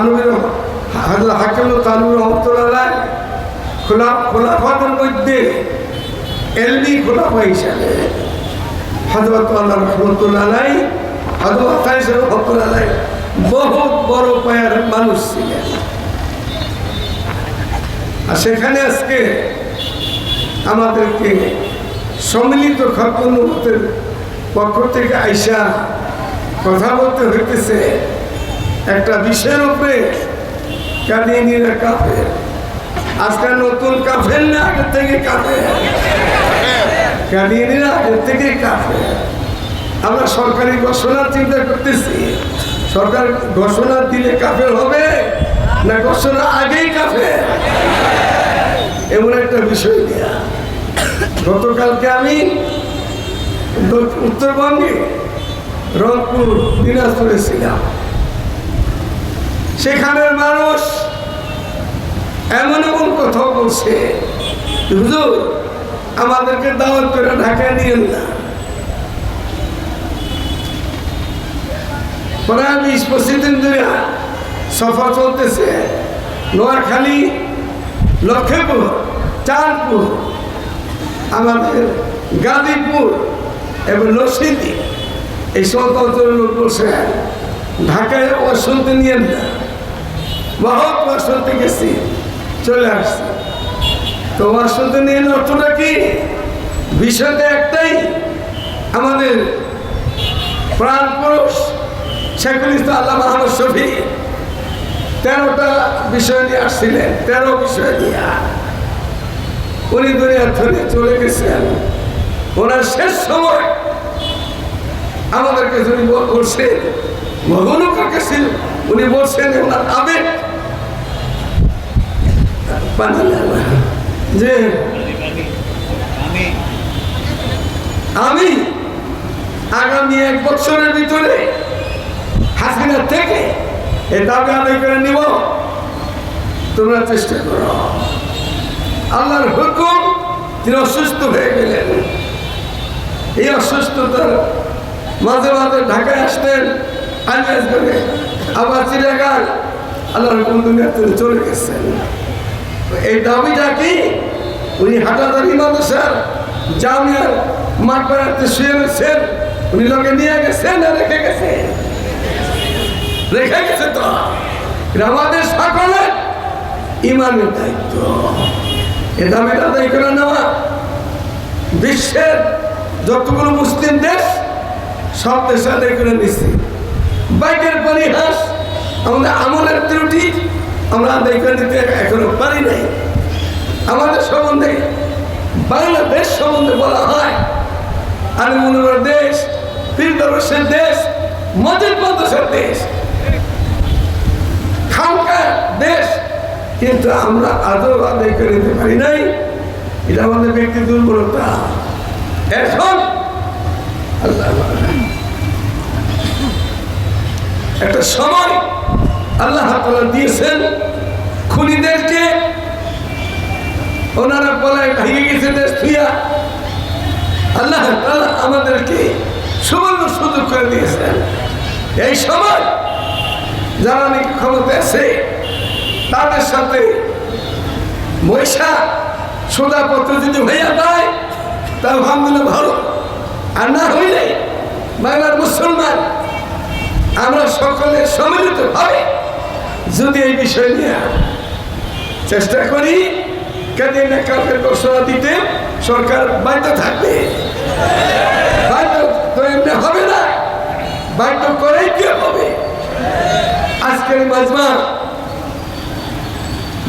থানবির হাজর তানুর রহমতুল্লাহ খোলা খোলাফাদের মধ্যে এলবি খোলাফা হিসাবে বড় মানুষ ছিলেন। আর সেখানে আজকে আমাদেরকে সম্মিলিত খতমতের পক্ষ থেকে আইসা কথা বলতে হইতেছে। একটা বিষয়ের উপরে কাদিনীরা কাফের। আজকে নতুন কাফের না, আগের থেকে কাফের। কাদিনীরা আগের থেকে কাফের। আমরা সরকারি ঘোষণার চিন্তা করতেছি, সরকার ঘোষণা দিলে কাফের হবে না ঘোষণা আগেই কাফের? এমন একটা বিষয় দেয়া গতকালকে আমি উত্তরবঙ্গে রংপুর, দিনাজপুরে ছিলাম। সেখানের মানুষ এমন এমন কথা বলছে, হুজুর, আমাদেরকে দাওয়াত করে ঢাকায় নিয়েন না। প্রায় বিশ পঁচিশ দিন ধরে সফর চলতেছে, নোয়াখালী, লক্ষ্মীপুর, চাঁদপুর, আমাদের গাজীপুর এবং নরসিংদী। এই অঞ্চলের লোক বলছে, ঢাকায় ওর শুনতে নিয়ে না। বহুত ওর শুনতে গেছি। চলে আসছি। তো ওর শুনতে নিয়ে অর্থটা কি? বিষয়টা একটাই, আমাদের প্রাণ পুরুষ শেখুল ইসলাম আল্লাহ মাহমদ শফি। তেরোটা বিষয় নিয়ে আসছিলেন, তেরো বিষয় নিয়ে। উনি দুনিয়ার থেকে চলে গেছেন। ওনার শেষ সময় আমাদেরকে বল- বলছেন ভগবানের কাছে উনি বলছেন ওনার আবেগ। আমি আগামী এক বছরের ভিতরে হাসিনা থেকে এ দাবি আদায় করে নিব। তোমরা চেষ্টা করো। আল্লাহর হুকুম, তিনি অসুস্থ হয়ে গেলেন। এই অসুস্থতার মাঝে মাঝে ঢাকায় আসতেন আলিয়াস করে আবার চিড়িয়াগার আল্লাহর হুকুম দুনিয়া থেকে চলে গেছেন। এই দাবিটা কি? উনি হাটাদারি মাদ্রাসার জামিয়ার মাঠ শুয়ে রয়েছেন উনি লোকে নিয়ে গেছেন আর রেখে গেছেন? রেখে গেছে তো? আমাদের সকলের ইমানের দায়িত্ব। এ দাবিটা আদায় করে নেওয়া বিশ্বের যতগুলো মুসলিম দেশ, সব দেশে আদায় করে নিচ্ছে বাইকের পরিহাস, আমাদের আমলের ত্রুটি আমরা আদায় করে নিতে এখনও পারি নাই। আমাদের সম্বন্ধে, বাংলাদেশ সম্বন্ধে বলা হয় আলিমুলের দেশ পীরদরসের দেশ, মজিদ মাদ্রাসার দেশ। খানকার দেশ, কিন্তু আমরা আদৌ আদায় করে নিতে পারি নাই। এটা আমাদের ব্যক্তি দুর্বলতা। এখন, আল্লাহ একটা সময় আল্লাহ তাআলা দিয়েছেন খুনিদেরকে। ওনারা বলায় ভেঙে গেছে দেশ থুইয়া আল্লাহ আমাদেরকে সুবর্ণ সুযোগ করে দিয়েছেন। এই সময় যারা নাকি ক্ষমতা আছে, তাদের সাথে মহিষা সোদাপত্র যদি হইয়া যায় তা আলহামদুলিল্লাহ ভালো। আর না হইলে, বাংলার মুসলমান, আমরা সকলে সম্মিলিত ভাবে যদি এই বিষয় নিয়ে চেষ্টা করি কাজে না কাউকে ঘোষণা দিতে সরকার বাধ্য থাকবে। বাধ্য তো এমনি হবে না, বাধ্য করেই কি হবে? আজকের মাজমা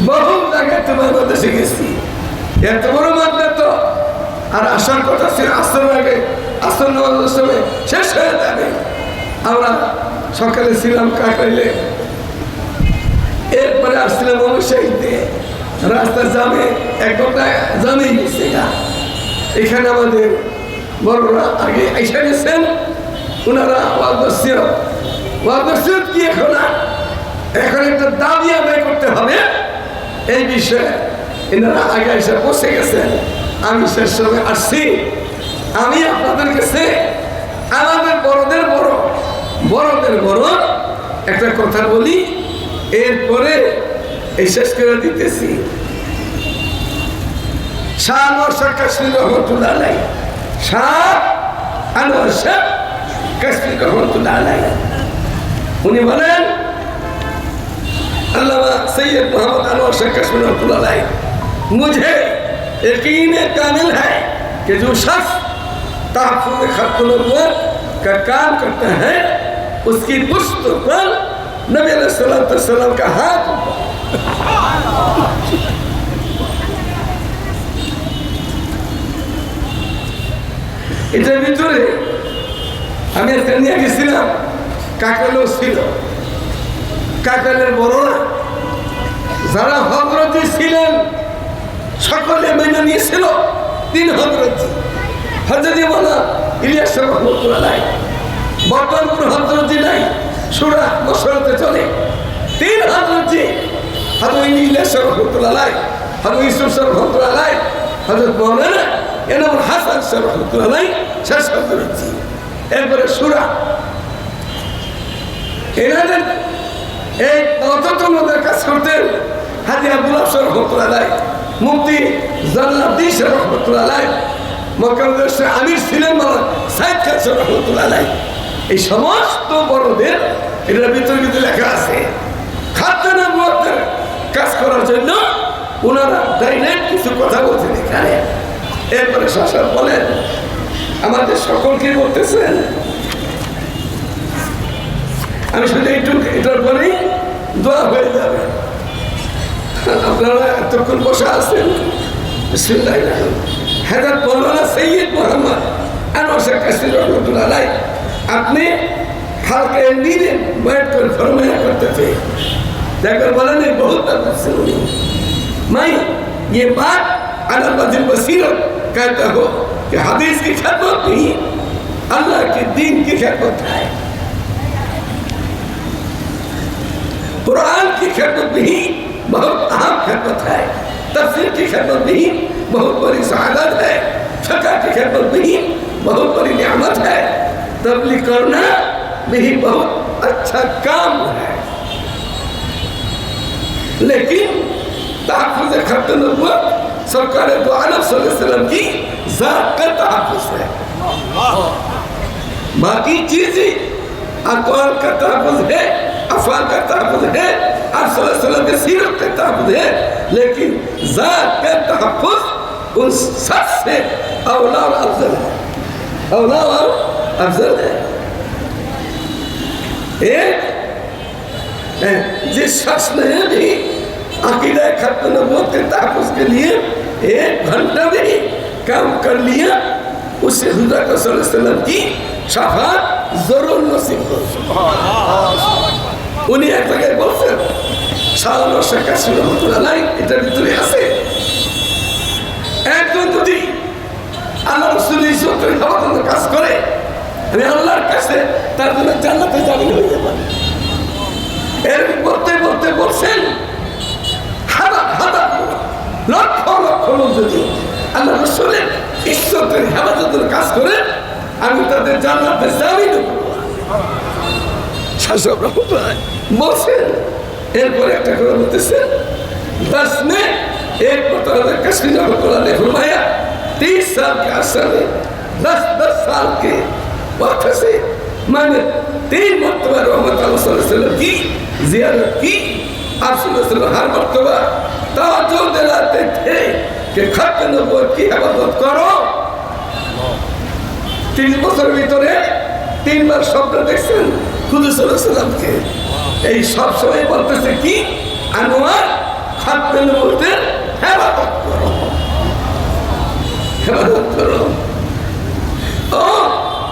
বহু জায়গায় তো বাংলাদেশে গেছি এত বড় মাত্রা তো, আর আসার কথা ছিল আসর আগে, আসর সময় শেষ হয়ে যাবে। আমরা সকালে ছিলাম, কাকাইলে এরপরে আসছিলাম অনুসারীতে রাস্তা জামে, এক ঘণ্টা জামেই গেছে। এখানে আমাদের বড়রা আগে এসে গেছেন ওনারা ওয়াদস্য ওয়াদস্য কি এখন এখন একটা দাবি আদায় করতে হবে। এই বিষয়ে এনারা আগে এসে বসে গেছেন। আমি শেষ সময় আসছি। আমি আপনাদের কাছে আমাদের বড়দের বড় বড়দের বড় একটা কথা বলি। এরপরে এই শেষ করে দিতেছি শাহ আনোয়ার শাহ কাশ্মীর রহমতুল্লাহ আলাই শাহ আনোয়ার শাহ কাশ্মীর রহমতুল্লাহ আলাই উনি বলেন अल्लामा सैयद मोहम्मद अनवर शेख कश्मीर रहमतुल्लाह मुझे यकीन कामिल है कि जो शख्स तहफुज खत्म नबूवत का काम करता है उसकी पुष्ट पर नबी सल्लम का हाथ এটার ভিতরে আমি একটা নিয়ে গেছিলাম কাকালো ছিল কাকালের বড়রা যারা হজরতি ছিলেন সকলে মেনে নিয়েছিল তিন হজরতি হজরতি বলা ইলিয়াস রহমতুল্লাহ নাই বর্তমান কোনো হজরতি নাই সুরা বসরতে চলে। তিন হজরতি হজরত ইলিয়াস রহমতুল্লাহ নাই হজরত ইসুফ রহমতুল্লাহ নাই হজরত মৌলানা এনাম হাসান রহমতুল্লাহ নাই শেষ হজরতি এরপরে সুরা। এনাদের এই অততনদের কাজ করতেন হাজি আব্দুল আফসর রহমতুল্লাহ মুক্তি জান্নাতিস রহমতুল্লাহ মক্কামদেশের আমির ছিলেন সাইদ কাসর রহমতুল্লাহ এই সমস্ত বড়দের এটার ভিতরে কিন্তু লেখা আছে। খাদ্যানা কাজ করার জন্য ওনারা ডাইরেক্ট কিছু কথা বলছেন এখানে এরপরে শাসক বলেন, আমাদের সকলকে বলতেছেন? আমি শুধু একটু এটার পরেই দোয়া হয়ে যাবে। আপনারা এতক্ষণ বসে আছেন? হেদার মৌলানা সৈয়দ মোহাম্মদ আর শেখ কাশির রহমতুল্লাহ अपने खालकैंडी में बैठ कर फरमाया करते थे। जाकर बोला, नहीं, बहुत तफसर मैं ये बात अलम बसीरत कहता हो कि हदीस की खिदमत नहीं, अल्लाह के दीन की खिदमत है। कुरान की खिदमत भी बहुत अहम खिदमत है। तफसर की खिदमत भी बहुत बड़ी शहादत है। फका की खिदमत भी बहुत बड़ी नियामत है। तबलीग करना भी बहुत अच्छा काम है। लेकिन तहफ़ुज़ खत नबूवत, सरकार वसल्लम की ज़ात है। बाकी चीज़ें अकवाल का तहफ़ुज़ है, अफाल का तहफ़ुज़ है, आप के सीरत का तहफ़ुज़ है, लेकिन का तहफ़ुज़ उन सबसे अवला अफजल है। अवला और जिस शख्स ने भी अकीदा खत्म नबूत के तहफ़ुज़ के लिए एक घंटा भी काम कर लिया उससे हुदा का वसल्लम की शाफात जरूर नसीब हो উনি এক জায়গায় বলছেন সাধারণ শেখ হাসিনা রহমতুল্লাহ এটার ভিতরে আছে একজন যদি আল্লাহ রসুল ইসলামের খাওয়ার কাজ করে আমি তার জন্য জান্নাতে জামিন হয়ে এর বলতে বলতে বলছেন, হাজার হাজার, লক্ষ লক্ষ লোক যদি আল্লাহ রসুলের ঈশ্বরের হেফাজতের কাজ করে, আমি তাদের জানলাতে জামিন শাসক রহমান বলছেন, এরপরে একটা কথা বলতেছেন নে এরপর তাদের কাশ্মীর জনকলা নেহরু মায়া সালে সাল দশ দশ সাল वक्त से मैंने तीन मरतबा रहमत वसल्लम की जियारत की आप वसल्लम हर मरतबा तवज्जो दिलाते थे कि खत नबूवत की हिफाजत करो তিন বছর ভিতরে তিনবার স্বপ্ন দেখছেন খুদুসাল্লামকে এই সব সময় বলতেছে কি আনোয়ার খাদ্য বলতে হেফাজত করো হেফাজত করো ও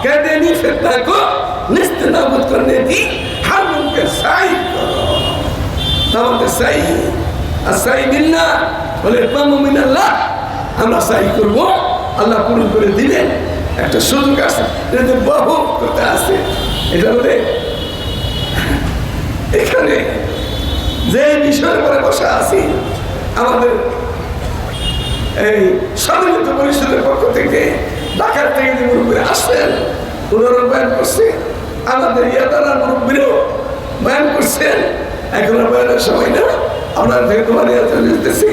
कैदेनी फितना को निस्त नाबूद करने की हर मुमकिन साई करो আমাদের সাই আর সাই মিল্লা বলে ইমাম মিনাল্লাহ আমরা সাই করব আল্লাহ পূরণ করে দিলেন একটা সুযোগ আছে এটা বহু কথা আছে এটা বলে এখানে যে বিষয়ের পরে বসা আছি আমাদের এই সম্মিলিত পরিষদের পক্ষ থেকে ঢাকার থেকে যে মুরব্বী আসছেন। ওনারা বয়ান আমাদের ইয়াদারা বয়ান করছেন। এখন আর বেরোনোর সময় না, আমরা থেকে তোমার চলে যেতেছি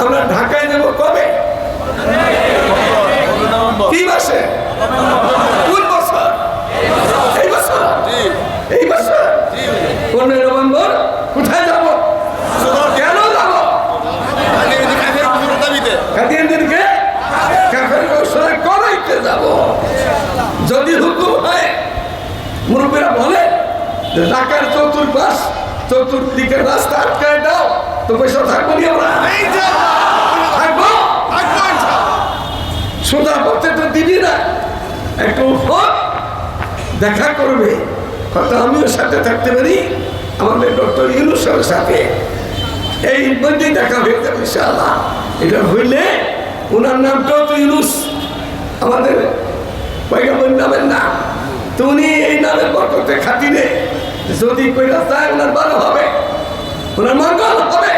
আমরা ঢাকায় যাব কবে? কি মাসে। এই নভেম্বর কোথায় কেন যাব কাদিয়ান দিনকে কাফের কৌশলে করাইতে যাব যদি হুকুম হয় মুরব্বীরা বলে যে ঢাকার চতুর্পাশ চতুর্দিকের রাস্তা আটকায় দাও। তো পয়সা থাকব নি আমরা? থাকব? সোজা তো দিবি না। একটু ফোন দেখা করবে। হয়তো আমিও সাথে থাকতে পারি। আমাদের ডক্টর ইউনুসের সাথে। এই মধ্যেই দেখা হয়ে যাবে ইনশাআল্লাহ। এটা হইলে ওনার নামটাও তো ইউনুস। আমাদের পয়গামের নামের নাম। তো উনি এই নামের বরকতে খাতিরে যদি কইরা যায় ওনার ভালো হবে। ওনার মঙ্গল হবে।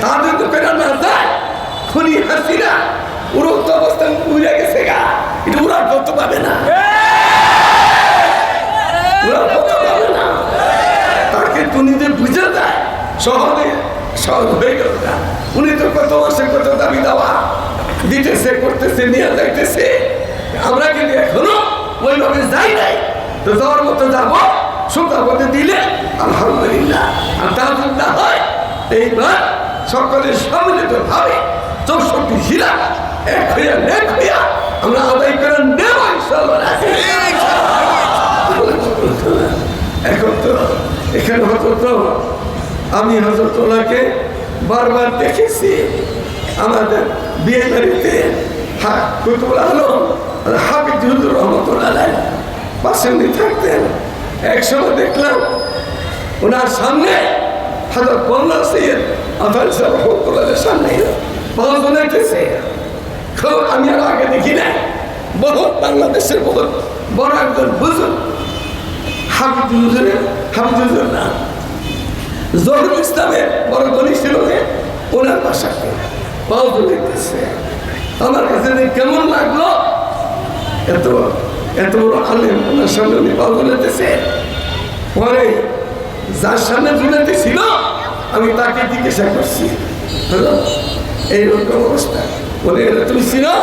তাদের তো না যায়। খুনি হাসিনা উড়ন্ত অবস্থান গেছে গা। এটা উড়ার করতে পাবে না। না। তাকে তুমি যে বুঝে দেয় সহজে সহজ হয়ে গেল না। উনি তো কত মাসে কত দাবি দেওয়া। দিতেছে, করতেছে, নিয়ে যাইতেছে। আমরা কিন্তু এখনও ওইভাবে যাই নাই। তো যাওয়ার মতো যাব। সোজা পথে দিলে আলহামদুলিল্লাহ। আর তা এইবার সকলের সম্মিলিত ভাবে, চৌষট্টি শিলা এক হইয়া এক হইয়া আমরা আদায় করে নেব এখন তো, এখানে হজরত আমি হজরতলাকে বারবার দেখেছি। আমাদের বিয়ে বাড়িতে কুতুবুল আলম হাফিজ রহমতুল্লাহ পাশে থাকতেন। একসময় দেখলাম, ওনার সামনে হাজার বন্যা সৈয়দ আফাল সাহেব সামনে পাঁচ বানাইতেছে খুব আমি আর আগে দেখি না বহুত বাংলাদেশের বহুত বড় একজন বুঝুন হাফিজুজুরে হাফিজুজুর না। জহুর ইসলামের বড় গণি ছিল যে, ওনার বাসাকে পাও দেখতেছে আমার কাছে কেমন লাগল, এত এত বড় আলেম, ওনার সামনে উনি পাও তুলেতেছে পরে যার সামনে তুলেতেছিল আমি তাকে জিজ্ঞাসা করছি এইরকম অবস্থা, বলে "এরা তুমি চিনো?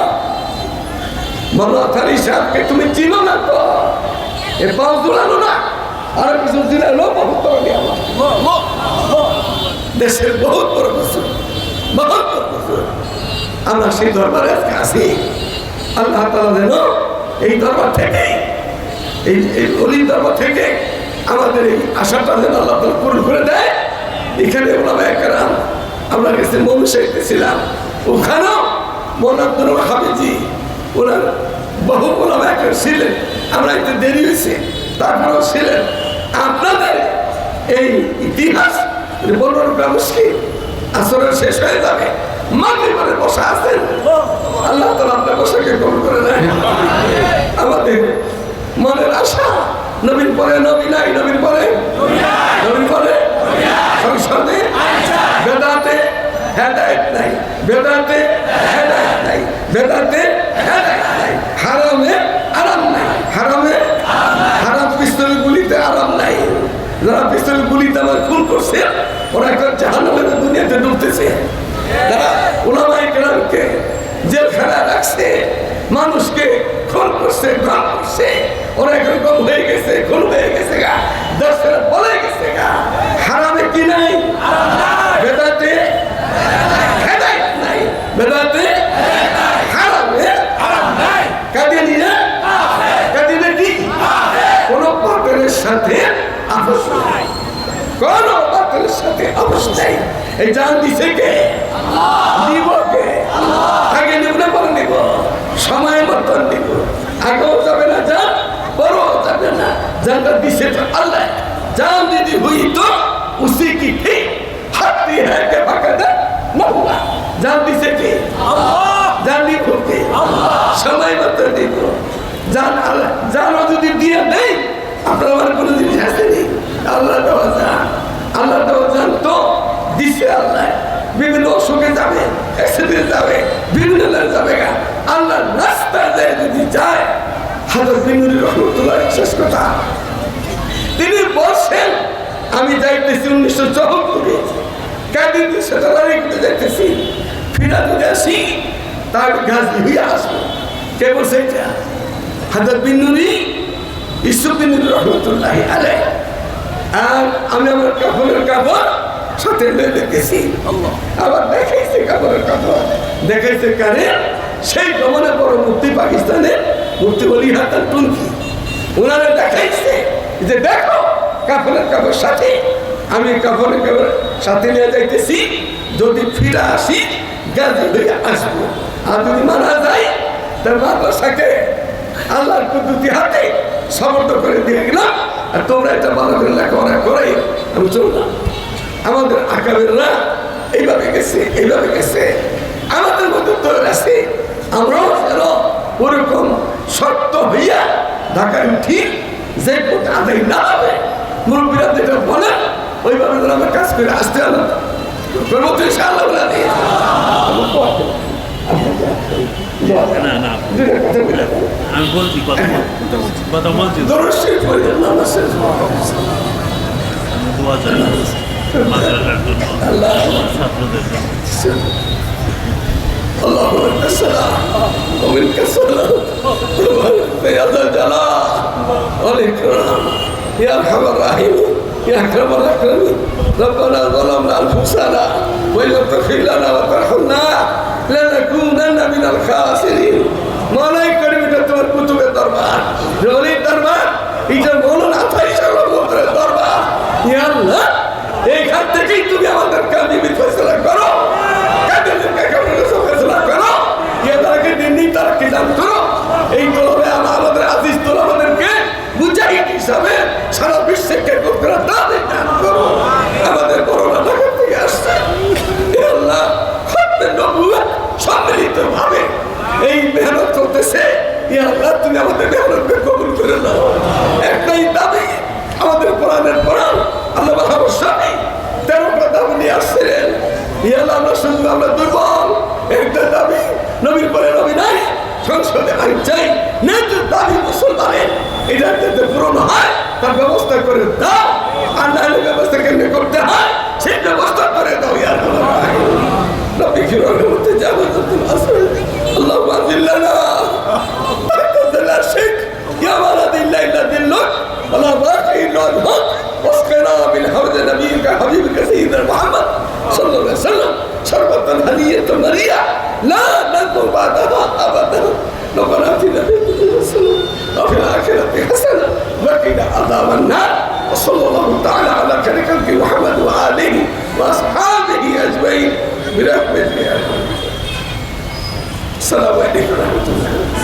বলো থারি সাহেবকে তুমি চিনো না তো? এ পাও তোলানো না? আর কিছু দিলালো বহুত দেশের বহুত বড় কিছু বহুত বড় কিছু আমরা সেই দরবারে আজকে আছি। আল্লাহ তালা যেন এই দরবার থেকে, এই এই অলির দরবার থেকে আমাদের এই আশাটা যেন আল্লাহ তালা পূরণ করে দেয়। এখানে ওলামা একরাম আমরা গেছি মনুষ্য ছিলাম। ওখানেও মন আব্দুল হাবিজি ওনার বহু ওলামা একরাম ছিলেন। আমরা একটু দেরি হয়েছে, তারপরেও ছিলেন। আপনাদের এই ইতিহাস বলবার মুশকিল আসলে শেষ হয়ে যাবে। মাটি মানে বসা আছেন আল্লাহ তালা আপনার বসাকে কবল করে নেয়। আমাদের মনের আশা নবীন পরে নবী নাই নবীন পরে নবীন পরে সংসদে বেদাতে হেদায়ত নাই, বেদাতে হেদায়ত নাই, বেদাতে হেদায়ত নাই হারামে আরাম নাই হারামে হারাম পিস্তল গুলিতে আরাম নাই যারা পিস্তল গুলিতে আমার খুন করছে ওরা একটা জাহান্নামের দুনিয়াতে ডুবতেছে যারা ওলামাই কেরামকে জেলখানা রাখছে মানুষকে খুন করছে গ্রাম করছে ওরা এখন কম হয়ে গেছে, খুন হয়ে গেছে গা দশটা বলে গেছে গা, হারামে কি নাই? বেদাতে বেদাতে কোন পাপের সাথে আপোষ নাই। কোন পাপের সাথে আপোষ নাই। এই জান দিছে কে? দিব কে? আগে সময় মতন নিব। আগেও যাবে না জান পরেও যাবে না। জানটা দিছে তো আল্লাহ। জান দিদি হুই তো উসি কি থी হাতি হ্যাঁ কে ফাঁকা না হুয়া জান দিছে কে? জান দিব কে? সময় মতো দিব। জান আল্লাহ জানও যদি দিয়ে নেই আপনার আমার কোনো জিনিস আসেনি আল্লাহ দেওয়া জান। আল্লাহ দেওয়া জান তো দিছে আল্লাহ। বিভিন্ন অসুখে যাবে অ্যাক্সিডেন্ট যাবে বিভিন্ন যাবে গা। আল্লাহ রাস্তা দেয় যদি যায় হাজার বিনুরি রহমতুল্লাহ শেষ কথা। তিনি বলছেন আমি যাইতেছি উনিশশো চৌহত্তরে কাদিন সেটা যাইতেছি ফিরা যদি আসি তার গাছ হইয়া আসব। কে বলছে এটা? হাজার বিনুরি ইসুফ বিন রহমতুল্লাহ আলে আর আমি আমার কাপড়ের কাপড় সাথে দেখেছি। আবার দেখাইছে কাপড়ের কাপড়। দেখাইছে কারে সেই জমানে বড় মুক্তি পাকিস্তানের মুক্তি বলি হাতার টুনকি। ওনারা দেখাইছে যে দেখো কাপড়ের কাপড় সাথে, আমি কাপড়ের কাপড় সাথে নিয়ে যাইতেছি, যদি ফিরে আসি, গাজী হয়ে আসব। আর যদি মারা যায় তার মাদ্রাসাকে আল্লাহর কুদরতি হাতে সমর্থ করে দিয়ে গেলাম, আর তোমরা এটা ভালো করে লেখাপড়া করে আমি চললাম। আমাদের আকাবেররা এইভাবে গেছে এইভাবে গেছে। আমাদের মধ্যে তৈরি আছে আমরাও যেন ওরকম শক্ত হইয়া ঢাকায় উঠি যে পথে আদায় না হবে মুরব্বীরা যেটা বলে ওইভাবে যেন আমরা কাজ করে আসতে করব তো ইনশাআল্লাহ। আমি বলছি কথা বলছি কথা বলছি। দোয়া। ছাত্রদের জন্য। اللهم انت السلام ومنك السلام وانت يا ذا الجلال والاكرام يا ارحم الراحمين يا اكرم الاكرمين ربنا ظلمنا انفسنا وان لم تغفر لنا وترحمنا لنكونن من الخاسرين মনে করি এটা তোমার কুতুবের দরবার রলির দরবার এটা মৌলানা ফাইসাল মন্ত্রের দরবার ইয়া আল্লাহ এইখান থেকেই তুমি আমাদের কামিবির ফেসলা করো করো এই তোলবে আমাদের আজিজ তোল আমাদেরকে মুজাহিদ হিসাবে সারা বিশ্বে কে করতে দান وتجاوز ابن اللهم اذلنا تحت ظل عرشك يا ولدي الا ذلك ولا راقي الا الحق واسقنا من حوض نبيك حبيبك سيدنا محمد صلى الله عليه وسلم شربة هنية مرية لا نذكر بعدها ابدا ربنا اتنا في الدنيا حسنة وفي الاخرة حسنة وقنا عذاب النار وصلى الله تعالى على كريم محمد واله واصحابه أجمعين. برحمته يا رب. السلام عليكم ورحمة الله